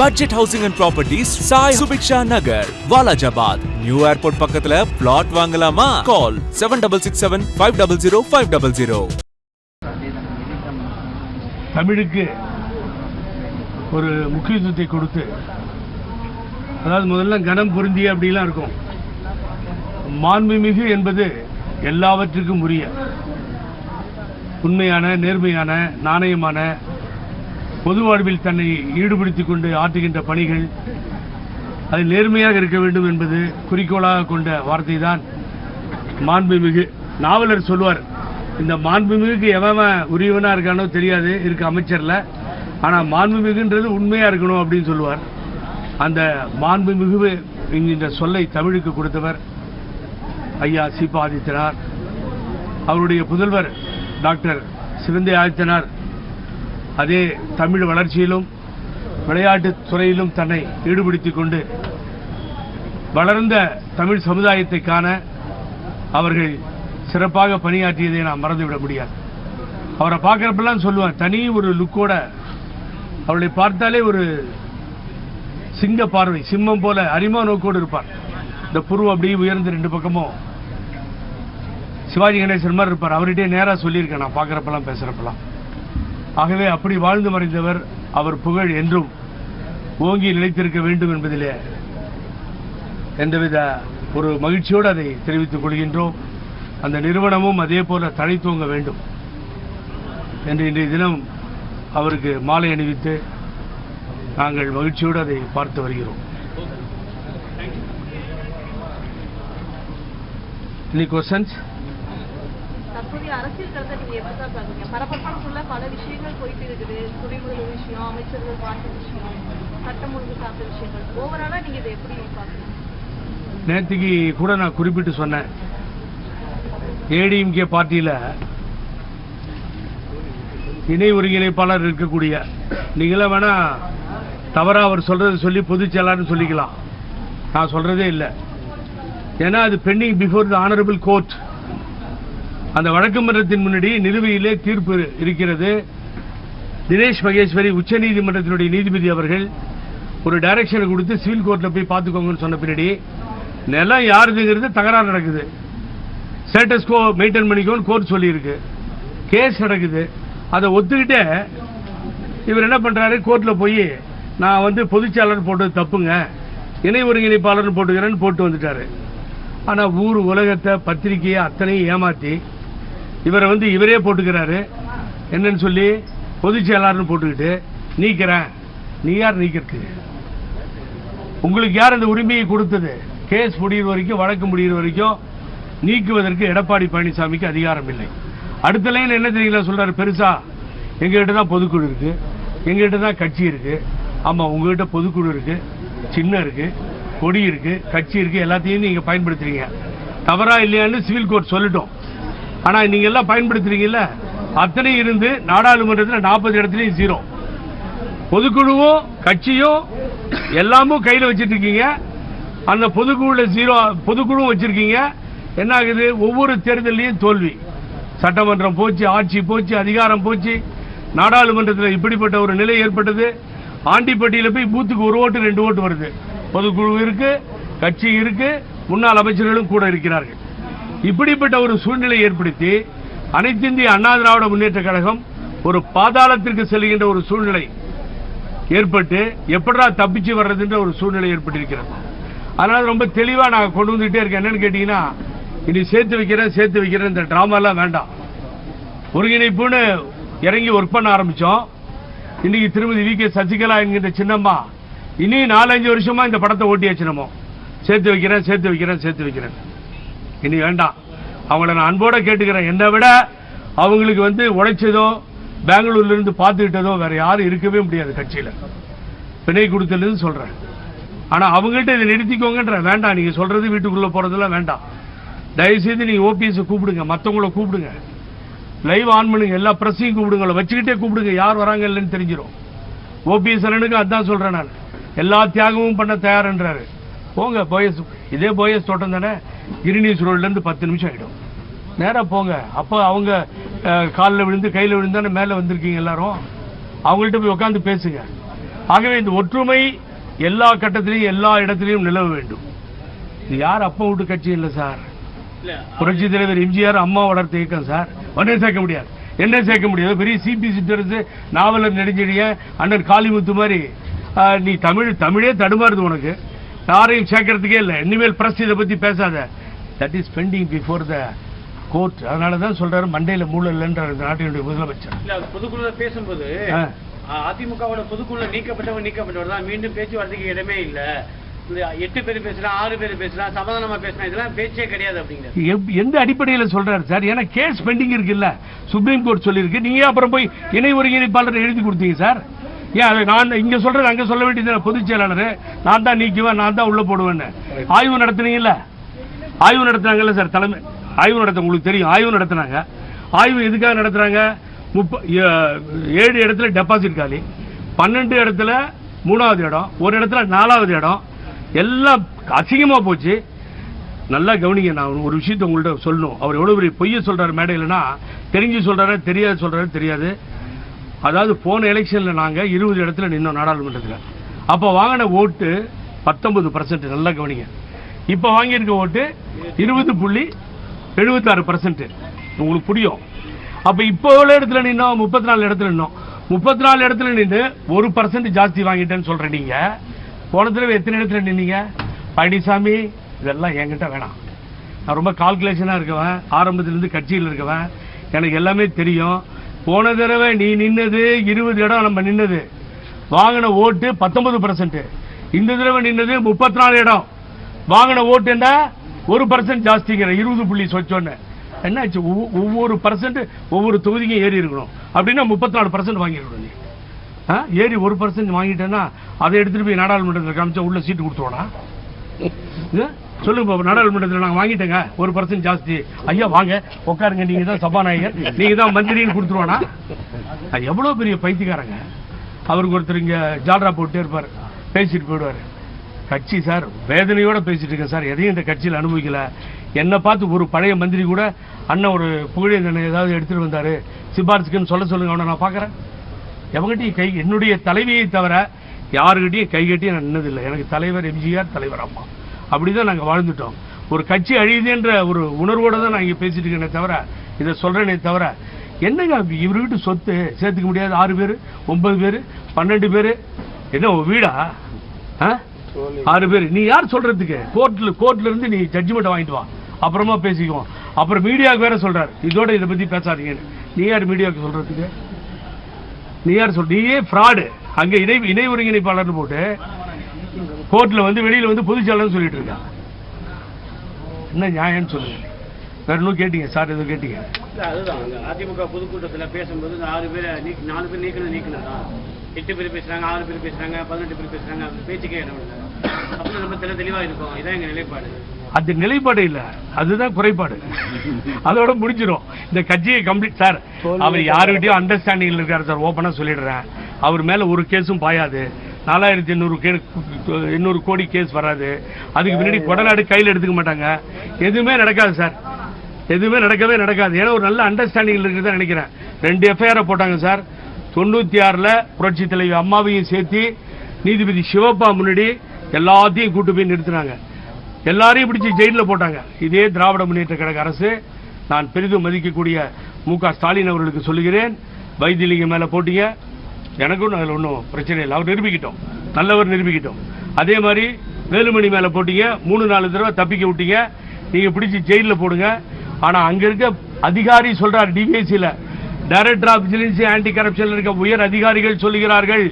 Budget housing and properties Sai Subiksha Nagar Walajabad new airport பக்கத்துல plot வாங்கலாமா? Call seven double six seven five double zero five double zero தமிழுக்கு ஒரு முக்கியத்துவத்தை கொடுத்து அதாவது முதல்ல கனம் பொருந்திய அப்படிலாம் இருக்கும். மாண்புமிகு என்பது எல்லாவற்றுக்கும் உரிய உண்மையான நேர்மையான நாணயமான பொது வாழ்வில் தன்னை ஈடுபடுத்திக் கொண்டு ஆற்றுகின்ற பணிகள் அது நேர்மையாக இருக்க வேண்டும் என்பது குறிக்கோளாக கொண்ட வார்த்தை தான் மாண்புமிகு நாவலர் சொல்வார். இந்த மாண்புமிகுக்கு எவன் உரியவனாக இருக்கானோ தெரியாது இருக்க அமைச்சரில். ஆனால் மாண்புமிகுன்றது உண்மையாக இருக்கணும் அப்படின்னு சொல்லுவார். அந்த மாண்புமிகு என்கின்ற சொல்லை தமிழுக்கு கொடுத்தவர் ஐயா சீபா ஆதித்தனார். அவருடைய புதல்வர் டாக்டர் சிவந்தி ஆதித்தனார். அதே தமிழ் வளர்ச்சியிலும் விளையாட்டுத் துறையிலும் தன்னை ஈடுபடுத்திக் கொண்டு வளர்ந்த தமிழ் சமுதாயத்தை காண அவர்கள் சிறப்பாக பணியாற்றியதை நான் மறந்துவிட முடியாது. அவரை பார்க்குறப்பெல்லாம் சொல்லுவேன் தனி ஒரு லுக்கோட அவளை பார்த்தாலே ஒரு சிங்க பார்வை சிம்மம் போல அரிமா நோக்கோடு இருப்பார். இந்த புருவம் அப்படியே உயர்ந்து ரெண்டு பக்கமும் சிவாஜி கணேசன் மாதிரி இருப்பார். அவர்கிட்டே நேராக சொல்லியிருக்கேன் நான் பார்க்குறப்பெல்லாம் பேசுகிறப்பெல்லாம் ஆகவே அப்படி வாழ்ந்து மறைந்தவர் அவர் புகழ் என்றும் ஓங்கி நிலைத்திருக்க வேண்டும் என்பதிலே எந்தவித ஒரு மகிழ்ச்சியோடு அதை தெரிவித்துக் கொள்கின்றோம். அந்த நிறுவனமும் அதே போல தூங்க வேண்டும் என்று இன்றைய தினம் அவருக்கு மாலை அணிவித்து நாங்கள் மகிழ்ச்சியோடு அதை பார்த்து வருகிறோம். எனி கொஸ்டன்ஸ் தற்போதைய அரசியல் களத்தை நீங்க எப்படி தான் பாக்குறீங்க பரபரப்பான பல விஷயங்கள் போயிட்டு இருக்குது. துறைமுதல் விஷயம் அமைச்சர்கள் பார்த்த விஷயம் சட்டம் ஒழுங்கு சார்ந்த விஷயங்கள். ஓவராலா நீங்க இதை எப்படி பாக்குறீங்க நேற்றுக்கு கூட நான் குறிப்பிட்டு சொன்னேன். ஏடிஎம்கே பார்ட்டியில் இணை ஒருங்கிணைப்பாளர் இருக்கக்கூடிய நீங்களே வேணா தவறா அவர் சொல்றது சொல்லி பொதுச் செயலாளர்னு சொல்லிக்கலாம். நான் சொல்றதே இல்லை. ஏன்னா அது pending before the honourable court அந்த வழக்கு மன்றத்தின் முன்னாடி நிலுவையிலே தீர்ப்பு இருக்கிறது. தினேஷ் மகேஸ்வரி உச்சநீதிமன்றத்தினுடைய நீதிபதி அவர்கள் ஒரு டைரக்ஷனை கொடுத்து சிவில் கோர்ட்டில் போய் பார்த்துக்கோங்கன்னு சொன்ன பின்னாடி நிலம் யாருதுங்கிறது தகராறு நடக்குது. ஸ்டேட்டஸ் கோ மெயின்டைன் பண்ணிக்கோன்னு கோர்ட் சொல்லியிருக்கு. கேஸ் நடக்குது. அதை ஒத்துக்கிட்டே இவர் என்ன பண்ணுறாரு கோர்ட்டில் போய் நான் வந்து பொதுச்செயலர் போட்டது தப்புங்க இணை ஒருங்கிணைப்பாளர்னு போட்டுக்கிறேன்னு போட்டு வந்துட்டாரு. ஆனால் ஊர் உலகத்தை பத்திரிகையை அத்தனையும் ஏமாற்றி இவரை வந்து இவரே போட்டுக்கிறாரு. என்னன்னு சொல்லி பொதுச் செயலாளர்னு போட்டுக்கிட்டு நீக்கிறேன். நீ யார் நீக்கிறது உங்களுக்கு யார் அந்த உரிமையை கொடுத்தது? கேஸ் முடிகிற வரைக்கும் வழக்கு முடிகிற வரைக்கும் நீக்குவதற்கு எடப்பாடி பழனிசாமிக்கு அதிகாரம் இல்லை. அடுத்த லைன் என்ன தெரியுங்களா சொல்கிறார் பெருசா? எங்ககிட்ட தான் பொதுக்குழு இருக்குது எங்ககிட்ட தான் கட்சி இருக்குது ஆமாம் உங்ககிட்ட பொதுக்குழு இருக்குது சின்ன இருக்குது கொடி இருக்குது கட்சி இருக்குது எல்லாத்தையும் நீங்கள் பயன்படுத்துகிறீங்க தவறா இல்லையான்னு சிவில் கோர்ட் சொல்லட்டும். ஆனால் நீங்கள் எல்லாம் பயன்படுத்துறீங்கல்ல? அத்தனை இருந்து நாடாளுமன்றத்தில் நாற்பது இடத்துலையும் ஜீரோ பொதுக்குழுவும் கட்சியும் எல்லாமும் கையில் வச்சிட்டு இருக்கீங்க அந்த பொதுக்குழுவில் ஜீரோ பொதுக்குழுவும் வச்சிருக்கீங்க. என்ன ஆகுது ஒவ்வொரு தேர்தலையும் தோல்வி. சட்டமன்றம் போச்சு ஆட்சி போச்சு அதிகாரம் போச்சு. நாடாளுமன்றத்தில் இப்படிப்பட்ட ஒரு நிலை ஏற்பட்டது. ஆண்டிப்பட்டியில் போய் பூத்துக்கு ஒரு ஓட்டு ரெண்டு ஓட்டு வருது. பொதுக்குழு இருக்கு கட்சி இருக்கு முன்னாள் அமைச்சர்களும் கூட இருக்கிறார்கள். இப்படிப்பட்ட ஒரு சூழ்நிலை ஏற்படுத்தி அனைத்து இந்திய அண்ணா திராவிட முன்னேற்ற கழகம் ஒரு பாதாளத்திற்கு செல்கின்ற ஒரு சூழ்நிலை ஏற்பட்டு எப்படா தப்பிச்சு வர்றதுன்ற ஒரு சூழ்நிலை ஏற்பட்டிருக்கிறது. அதனால ரொம்ப தெளிவா நான் கொண்டு வந்துட்டே இருக்கேன். என்னன்னு கேட்டீங்கன்னா இனி சேர்த்து வைக்கிறேன் சேர்த்து வைக்கிறேன். இந்த ட்ராமாலாம் வேண்டாம். ஒருங்கிணைப்புன்னு இறங்கி ஒர்க் பண்ண ஆரம்பிச்சோம். இன்னைக்கு திருமதி வி கே சசிகலா என்கின்ற சின்னம்மா இனி நாலஞ்சு வருஷமா இந்த படத்தை ஓட்டியாச்சு நம்ம. சேர்த்து வைக்கிறேன் சேர்த்து வைக்கிறேன் சேர்த்து வைக்கிறேன். இனி வேண்டாம். அவங்கள நான் அன்போட கேட்டுக்கிறேன். என்னை விட அவங்களுக்கு வந்து உழைச்சதோ பெங்களூர்ல இருந்து பார்த்துக்கிட்டதோ வேற யாரும் இருக்கவே முடியாது கட்சியில. பிணை கொடுத்ததுன்னு சொல்றேன். ஆனா அவங்ககிட்ட இதை நிறுத்திக்கோங்கன்ற வேண்டாம். நீங்க சொல்றது வீட்டுக்குள்ள போறதெல்லாம் வேண்டாம். தயவு செய்து நீங்க ஓபிஎஸ் கூப்பிடுங்க. மத்தவங்கள கூப்பிடுங்க. லைவ் ஆன் பண்ணுங்க. எல்லா பிரஸையும் கூப்பிடுங்க. வச்சுக்கிட்டே கூப்பிடுங்க. யார் வராங்க இல்லைன்னு தெரிஞ்சிடும் ஓபிஎஸ் அண்ணனுக்கு அதான் சொல்றேன் நான். எல்லா தியாகமும் பண்ண தயார்ன்றாரு. போங்க போயஸ் இதே போயஸ் தோட்டம் தானே? கிரினீஸ் ரோட்ல இருந்து பத்து நிமிஷம் ஆயிடும். நேரா போங்க. அப்போ அவங்க காலில் விழுந்து கையில் விழுந்தானே மேலே வந்திருக்கீங்க எல்லாரும்? அவங்கள்ட்ட போய் உட்காந்து பேசுங்க. ஆகவே இந்த ஒற்றுமை எல்லா கட்டத்திலையும் எல்லா இடத்திலையும் நிலவ வேண்டும். இது யார் அப்பா வீட்டு கட்சி இல்லை சார்? புரட்சி தலைவர் எம்ஜிஆர் அம்மா வளர்த்த இயக்கம் சார். ஒன்னே சேர்க்க முடியாது. என்ன சேர்க்க முடியாது. பெரிய சிபி சிற்றரசு நாவலர் நெடுஞ்செழிய அண்ணன் காளிமுத்து மாதிரி. நீ தமிழ் தமிழே தடுமாறுது உனக்கு. யாரையும் சேர்க்கறதுக்கே இல்லை. இனிமேல் பிரஸ் இதை பத்தி பேசாத. That is pending before the court அதனால தான் சொல்றாரு மண்டையில மூளை இல்லைன்றார் இந்த நாட்டினுடைய முதலமைச்சர். பொதுக்குழுல பேசும்போது அதிமுகவோட பொதுக்குழுல நீக்கப்பட்டவர் நீக்கப்பட்டவர் தான். மீண்டும் பேச்சுவார்த்தைக்கு இடமே இல்ல. எட்டு பேர் பேசலாம் ஆறு பேர் பேசலாம் சமாதானமா பேசலாம் இதெல்லாம் பேச்சே கிடையாது அப்படிங்கிறது எப்- எந்த அடிப்படையில சொல்றாரு? சார் ஏன்னா கேஸ் பெண்டிங் இருக்குல்ல. சுப்ரீம் கோர்ட் சொல்லியிருக்கு. நீங்க அப்புறம் போய் இணை ஒருங்கிணைப்பாளர் எழுதி கொடுத்தீங்க சார். ஏன் நான் இங்க சொல்றது அங்க சொல்ல வேண்டியது பொதுச் செயலாளர் நான் தான் நீக்குவேன் நான் தான் உள்ள போடுவேன்னு. ஆய்வு நடத்துனீங்கல்ல? ஆய்வு நடத்துனாங்கல்ல சார் தலைமை? ஆய்வு நடத்த உங்களுக்கு தெரியும் ஆய்வு நடத்துனாங்க. ஆய்வு எதுக்காக நடத்துறாங்க? முப்ப ஏழு இடத்துல டெபாசிட் காலி பன்னெண்டு இடத்துல மூணாவது இடம் ஒரு இடத்துல நாலாவது இடம். எல்லாம் அசிங்கமா போச்சு. நல்லா கவனிங்க நான் ஒரு விஷயத்த உங்கள்கிட்ட சொல்லணும். அவர் எவ்வளோ பெரிய பொய்ய சொல்கிறார் மேடையிலனா தெரிஞ்சு சொல்கிறாரு தெரியாது சொல்கிறாரு தெரியாது. அதாவது போன எலெக்ஷனில் நாங்கள் இருபது இடத்துல நின்னோம் நாடாளுமன்றத்தில். அப்போ வாங்கின ஓட்டு பத்தொன்பது பர்சன்ட் நல்லா கவனிங்க. இப்போ வாங்கியிருக்க ஓட்டு இருபது புள்ளி எழுபத்தாறு பர்சன்ட் உங்களுக்கு புரியும்? அப்போ இப்போ எவ்வளோ இடத்துல நின்னோம்? முப்பத்தி நாலு இடத்துல நின்னோம். முப்பத்தி நாலு இடத்துல நின்று ஒரு பர்சன்ட் ஜாஸ்தி வாங்கிட்டேன்னு சொல்றேன் நீங்கள் போன தடவை எத்தனை இடத்துல நின்னீங்க? பழனிசாமி இதெல்லாம் என்கிட்ட வேணாம். நான் ரொம்ப கால்குலேஷனாக இருக்கவன். ஆரம்பத்திலேருந்து கட்சியில் இருக்கவன். எனக்கு எல்லாமே தெரியும். போன தடவை நீ நின்னது இருபது இடம் நம்ம நின்னது. வாங்கின ஓட்டு பத்தொன்பது பர்சன்ட் இந்த தடவை நின்னது முப்பத்தி நாலு இடம். வாங்கின ஓட்டு என்ன? ஒரு பர்சன்ட் ஜாஸ்திங்கிற இருபது புள்ளி சொச்சோன்னு என்னாச்சு? ஒவ்வொ- ஒவ்வொரு பர்சன்ட் ஒவ்வொரு தொகுதிக்கும் ஏறி இருக்கணும். அப்படின்னா முப்பத்தி நாலு பர்சன்ட் வாங்கிடணும் நீ. ஆ? ஏறி ஒரு பர்சன்ட் வாங்கிட்டேன்னா அதை எடுத்துட்டு போய் நாடாளுமன்றத்தில் காமிச்சா உள்ள சீட்டு கொடுத்துருவானா? சொல்லுங்க நாடாளுமன்றத்தில் நாங்கள் வாங்கிட்டேங்க. ஒரு பர்சன்ட் ஜாஸ்தி. ஐயா வாங்க. உட்காருங்க. நீங்க தான் சபாநாயகர். நீங்க தான் மந்திரின்னு கொடுத்துருவானா? அது எவ்வளவு பெரிய பைத்தியக்காரங்க. அவருக்கு ஒருத்தர் இங்க ஜால்ரா போட்டு இருப்பார். பேசிட்டு போயிடுவாரு. கட்சி சார் வேதனையோட பேசிட்டு இருக்கேன் சார். எதையும் இந்த கட்சியில் அனுபவிக்கல. என்னை பார்த்து ஒரு பழைய மந்திரி கூட அண்ணன் ஒரு புகழேந்தனை ஏதாவது எடுத்துட்டு வந்தாரு. சிபாரிசுக்குன்னு சொல்ல சொல்லுங்க அவனை நான் பார்க்குறேன். எவங்கிட்டையும் கை என்னுடைய தலைவியை தவிர யாருக்கிட்டையும் கை நான் நின்னதில்லை. எனக்கு தலைவர் எம்ஜிஆர் தலைவர் அம்மா. அப்படிதான் நாங்கள் வாழ்ந்துட்டோம். ஒரு கட்சி அழியுதுன்ற ஒரு உணர்வோட தான் நான் இங்கே பேசிட்டு இருக்கேனே தவிர இதை சொல்றேனே தவிர என்னங்க இவர் வீட்டு சொத்து சேர்த்துக்க முடியாது? ஆறு பேர் ஒன்பது பேர் பன்னெண்டு பேர்? என்ன வீடா? ஆறு பேர். நீ யார் சொல்றதுக்கு? கோர்ட்ல கோர்ட்ல இருந்து நீ ஜட்ஜ்மெண்ட் வாங்கிட்டு வா. அப்புறமா பேசிக்குவோம். அப்புறம் மீடியாவுக்கு வேற சொல்றாரு. இதோட இதை பத்தி பேசாதீங்கன்னு நீ யார் மீடியாவுக்கு சொல்றதுக்கு? நீ யார் சொல் நீயே ஃப்ராடு அங்க இணை இணை ஒருங்கிணைப்பாளர்னு போட்டு கோர்ட்ல வந்து வெளியில வந்து பொதுச்செயலாளர்னு சொல்லிட்டு இருக்காங்க என்ன நியாயம்னு சொல்லுங்க. வேற இன்னும் கேட்டீங்க சார் எதுவும் கேட்டீங்க. அதுதான். அதிமுக பொதுக்கூட்டத்துல பேசும்போது ஆறு பேரை நீக்க நாலு பேர் நீக்கணும் நீக்கணும் எட்டு பேர் பேசுறாங்க ஆறு பேர் பேசுறாங்க பதினெட்டு பேர் பேசுறாங்க அந்த பேச்சுக்கே இடம் இல்லை அப்படி நம்ம தெல தெளிவா இருக்கும். இதான் எங்க நிலைப்பாடு. அது நிலைப்பாடு இல்ல. அதுதான் குறைபாடு. அதோட முடிஞ்சிடும் இந்த கட்சியை கம்ப்ளீட் சார் அவர் யாருக்கிட்டையும் அண்டர்ஸ்டாண்டிங் இருக்காரு சார். ஓப்பனா சொல்லிடுறேன். அவர் மேல ஒரு கேஸும் பாயாது. நாலாயிரத்தி எண்ணூறு கே எண்ணூறு கோடி கேஸ் வராது. அதுக்கு முன்னாடி கொடநாடு கையில் எடுத்துக்க மாட்டாங்க. எதுவுமே நடக்காது சார். எதுவுமே நடக்கவே நடக்காது. ஏன்னா ஒரு நல்ல அண்டர்ஸ்டாண்டிங் இருக்குதான் நினைக்கிறேன். ரெண்டு எஃப்ஐஆர் போட்டாங்க சார். தொண்ணூத்தி ஆறுல புரட்சி தலைவி அம்மாவையும் சேர்த்து நீதிபதி சிவப்பா முன்னாடி எல்லாத்தையும் கூட்டு போய் நிறுத்தினாங்க. எல்லாரையும் பிடிச்சி ஜெயிலில் போட்டாங்க. இதே திராவிட முன்னேற்ற கழக அரசு நான் பெரிதும் மதிக்கக்கூடிய மு க ஸ்டாலின் அவர்களுக்கு சொல்லுகிறேன். வைத்தியலிங்கம் மேல போட்டீங்க. எனக்கும் அதில் ஒன்றும் பிரச்சனை இல்லை. அவர் நிரூபிக்கிட்டோம். நல்லவர் நிரூபிக்கிட்டோம். அதே மாதிரி வேலுமணி மேலே போட்டீங்க. மூணு நாலு தடவை தப்பிக்க விட்டீங்க. நீங்கள் பிடிச்சி ஜெயிலில் போடுங்க. ஆனால் அங்கே இருக்க அதிகாரி சொல்கிறார் டிவிஎஸ்சியில் director of vigilance anti corruption இருக்க உயர் அதிகாரிகள் சொல்லுகிறார்கள்.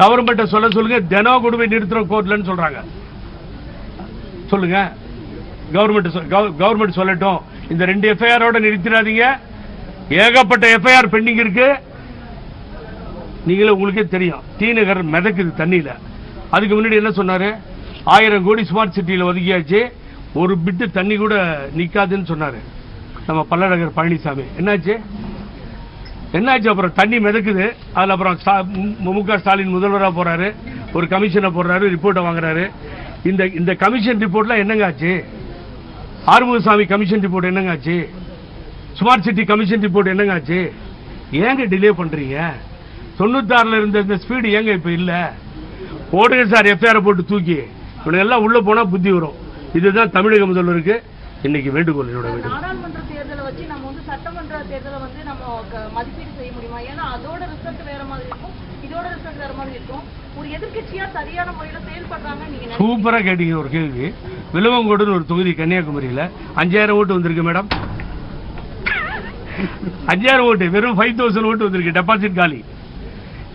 கவர்மெண்ட்டை சொல்ல சொல்லுங்க. தினம் கொடுமை போய் நிறுத்துறோம் கோர்ட்லன்னு சொல்கிறாங்க சொல்லுங்க. கவர்மெண்ட் கவர்மெண்ட் சொல்லட்டும். இந்த ரெண்டு எஃப்ஐஆரோட நிறுத்திடாதீங்க. ஏகப்பட்ட எஃப்ஐஆர் பெண்டிங் இருக்குது நீங்களே உங்களுக்கே தெரியும். தீநகர் மிதக்குது தண்ணியில். அதுக்கு முன்னாடி என்ன சொன்னார்? ஆயிரம் கோடி ஸ்மார்ட் சிட்டியில் ஒதுக்கியாச்சு. ஒரு பிட்டு தண்ணி கூட நிற்காதுன்னு சொன்னார். நம்ம பல்லடகர் பழனிசாமி. என்னாச்சு? என்னாச்சு? அப்புறம் தண்ணி மிதக்குது. அதில் அப்புறம் ஸ்டா- மு- க ஸ்டாலின் முதல்வராக போகிறாரு ஒரு கமிஷனை போடுறாரு ரிப்போர்ட்டை வாங்குறாரு. இந்த இந்த கமிஷன் ரிப்போர்ட்லாம் என்னங்க ஆச்சு ஆறுமுகசாமி கமிஷன் ரிப்போர்ட் என்னங்க ஆச்சு ஸ்மார்ட் சிட்டி கமிஷன் ரிப்போர்ட் என்னங்க ஆச்சு ஏங்க டிலே பண்ணுறீங்க தொண்ணூத்தாறுல இருந்த இந்த ஸ்பீடு ஏங்க இப்ப இல்ல? போடுங்க சார் எஃப்ஐஆர் போட்டு தூக்கி. இவனுங்க எல்லாம் உள்ள போனா புத்தி வரும். இதுதான் தமிழக முதல்வருக்கு இன்னைக்கு வேண்டுகோள் என்னோட வேண்டுகோள். நாடாளுமன்ற தேர்தலை வச்சு நம்ம வந்து சட்டமன்ற தேர்தலை வந்து நம்ம மதிப்பீடு செய்ய முடியுமா? ஏன்னா அதோட ரிசல்ட் வேற மாதிரி இருக்கும். இதோட ரிசல்ட் வேற மாதிரி இருக்கும். ஒரு எதிர்க்கட்சியா சரியான முறையில செயல்படுறாங்க நீங்க? சூப்பரா கேட்டீங்க ஒரு கேள்வி. விலுவங்கோடுன்னு ஒரு தொகுதி கன்னியாகுமரியில அஞ்சாயிரம் ஓட்டு வந்திருக்கு மேடம். அஞ்சாயிரம் ஓட்டு வெறும் ஃபைவ் தௌசண்ட் ஓட்டு வந்திருக்கு டெபாசிட் காலி.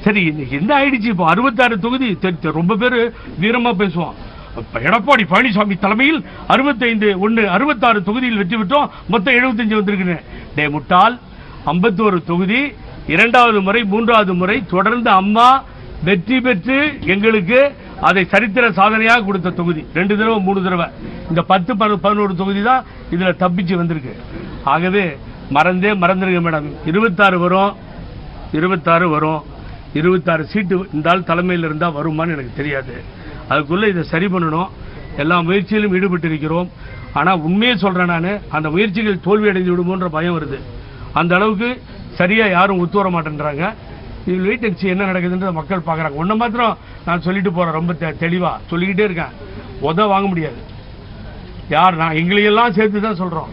சரி இன்னைக்கு என்ன ஆயிடுச்சு? இப்போ அறுபத்தாறு தொகுதி. தெ- ரொம்ப பேர் வீரமா பேசுவான் எடப்பாடி பழனிசாமி தலைமையில் அறுபத்தைந்து ஒன்று அறுபத்தாறு தொகுதியில் வெற்றி பெற்றோம். மொத்தம் எழுபத்தஞ்சு வந்திருக்குன்னு. டே முட்டாள் ஐம்பத்தோரு தொகுதி இரண்டாவது முறை மூன்றாவது முறை தொடர்ந்து அம்மா வெற்றி பெற்று எங்களுக்கு அதை சரித்திர சாதனையாக கொடுத்த தொகுதி. ரெண்டு தடவை மூணு தடவை. இந்த பத்து பதினோரு தொகுதி தான் இதில் தப்பிச்சு வந்திருக்கு. ஆகவே மறந்தே மறந்துருங்க மேடம். இருபத்தாறு வரும். இருபத்தாறு வரும். இருபத்தாறு சீட்டு இந்த ஆள் தலைமையில் இருந்தால் வருமான்னு எனக்கு தெரியாது. அதுக்குள்ளே இதை சரி பண்ணணும். எல்லா முயற்சியிலும் ஈடுபட்டு இருக்கிறோம் ஆனால் உண்மையை சொல்கிறேன் நான் அந்த முயற்சிகள் தோல்வி அடைந்து விடுமோன்ற பயம் வருது. அந்த அளவுக்கு சரியாக யாரும் ஒத்து வர மாட்டேன்றாங்க. இதில் வெயிட் அடிச்சு என்ன நடக்குதுன்றத மக்கள் பார்க்குறாங்க. ஒன்றை மாத்திரம் நான் சொல்லிட்டு போகிறேன் ரொம்ப தெ தெளிவாக சொல்லிக்கிட்டே இருக்கேன். உத வாங்க முடியாது. யார் நான் எங்களையெல்லாம் சேர்த்து தான் சொல்கிறோம்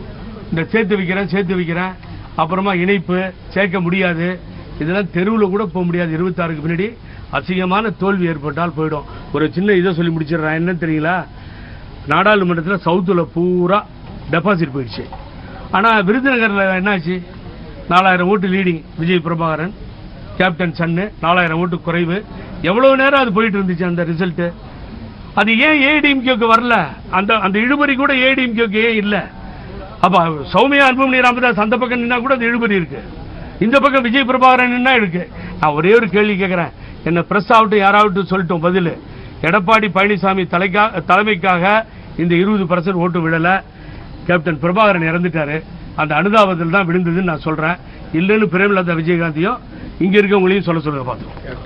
இந்த சேர்த்து வைக்கிறேன் சேர்த்து வைக்கிறேன். அப்புறமா இணைப்பு சேர்க்க முடியாது. இதெல்லாம் தெருவில் கூட போக முடியாது. இருபத்தாறுக்கு பின்னாடி அசிங்கமான தோல்வி ஏற்பட்டால் போயிடும். ஒரு சின்ன இதை சொல்லி முடிச்சிடுறேன். என்னன்னு தெரியுங்களா? நாடாளுமன்றத்தில் சவுத்தில் பூரா டெபாசிட் போயிடுச்சு. ஆனால் விருதுநகரில் என்னாச்சு? நாலாயிரம் vote leading Vijay Prabhakaran captain சன்னு நாலாயிரம் ஓட்டு குறைவு. எவ்வளோ நேரம் அது போயிட்டு இருந்துச்சு அந்த ரிசல்ட்டு அது ஏன் ஏடிஎம்கேக்கு வரல? அந்த அந்த இழுபறி கூட ஏடிஎம்கேக்கு ஏன் இல்லை? அப்போ சௌமியா அன்புமணி ராமதாஸ் அந்த பக்கம் நின்னா கூட அந்த இழுபறி இருக்குது இந்த பக்கம் விஜய் பிரபாகரன் என்ன இருக்கு? நான் ஒரே ஒரு கேள்வி கேட்கிறேன் என்ன பிரஸ் ஆகட்டும் யாராகட்டும் சொல்லிட்டோம் பதில். எடப்பாடி பழனிசாமி தலைக்கா தலைமைக்காக இந்த இருபது பர்சன்ட் ஓட்டு விடலை. கேப்டன் பிரபாகரன் இறந்துட்டாரு. அந்த அனுதாபத்தில் தான் விழுந்ததுன்னு நான் சொல்கிறேன் இல்லைன்னு பிரேமலதா விஜயகாந்தியும் இங்கே இருக்கவங்களையும் சொல்ல சொல்லுங்க பார்த்துக்கோங்க